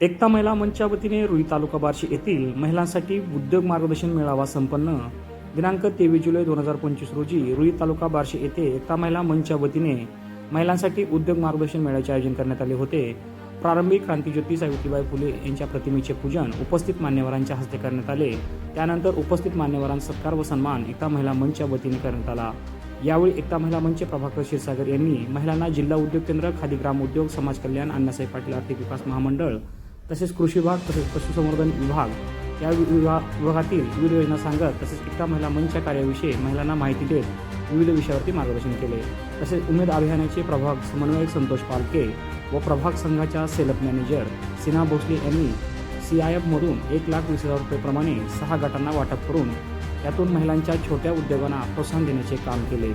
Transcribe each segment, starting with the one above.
एकता महिला मंचच्या वतीने रुई तालुका बार्शी येथील महिलांसाठी उद्योग मार्गदर्शन मेळावा संपन्न. दिनांक तेवीस जुलै दोन हजार पंचवीस रोजी रुई तालुका बार्शी येथे एकता महिला मंचच्या वतीने महिलांसाठी उद्योग मार्गदर्शन मेळ्याचे आयोजन करण्यात आले होते. प्रारंभी क्रांतीज्योती सावित्रीबाई फुले यांच्या प्रतिमेचे पूजन उपस्थित मान्यवरांच्या हस्ते करण्यात आले. त्यानंतर उपस्थित मान्यवरांचा सत्कार व सन्मान एकता महिला मंचच्या वतीने करण्यात आला. यावेळी एकता महिला मंच प्रभाकर क्षीरसागर यांनी महिलांना जिल्हा उद्योग केंद्र खादी ग्राम उद्योग समाज कल्याण अण्णासाहेब पाटील आर्थिक विकास महामंडळ तसेच कृषी विभाग तसेच पशुसंवर्धन विभाग या विभाग विभागातील विविध योजना सांगत तसेच एकता महिला मंचच्या कार्याविषयी महिलांना माहिती देत विविध विषयावरती मार्गदर्शन केले. तसेच उमेद अभियानाचे प्रभाग समन्वयक संतोष पालके व प्रभाग संघाच्या सेलफ मॅनेजर सिन्हा भोसले यांनी सी आय एफमधून एक लाख वीस हजार रुपयेप्रमाणे सहा गटांना वाटप करून त्यातून महिलांच्या छोट्या उद्योगांना प्रोत्साहन देण्याचे काम केले.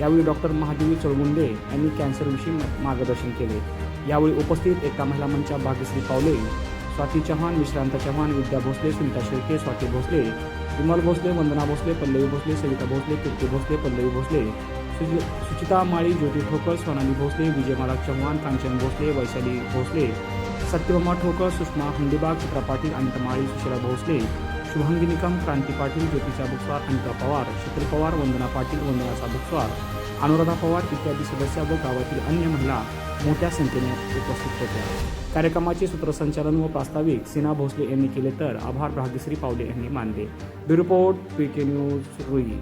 यावेळी डॉक्टर महादेवी चळगुंडे यांनी कॅन्सरविषयी मार्गदर्शन केले. यावेळी उपस्थित एका महिला मंचा भाग्यश्री पावले स्वाती चव्हाण विश्रांत चव्हाण विद्या भोसले सुनीता शेळके स्वाती भोसले विमल भोसले वंदना भोसले पल्लवी भोसले सविता भोसले कीर्ती भोसले पल्लवी भोसले सुचिता माळी ज्योती ठोकर सोनाली भोसले विजयमाला चव्हाण कांचन भोसले वैशाली भोसले सत्यभामा ठोकर सुषमा हंडीबाग चित्रा पाटील अनिता माळी सुशिला भोसले शुभांगी निकम क्रांती पाटील ज्योतिषा बुकस्वार अनिता पवार शीतल पवार वंदना पाटील वंदना साबुकस्वार अनुराधा पवार इत्यादी सदस्य व गावातील अन्य महिला मोठ्या संख्येने उपस्थित होत्या. कार्यक्रमाचे सूत्रसंचालन व प्रास्ताविक सिन्हा भोसले यांनी केले तर आभार भाग्यश्री पावले यांनी मानले. Bureau report P K news Rui.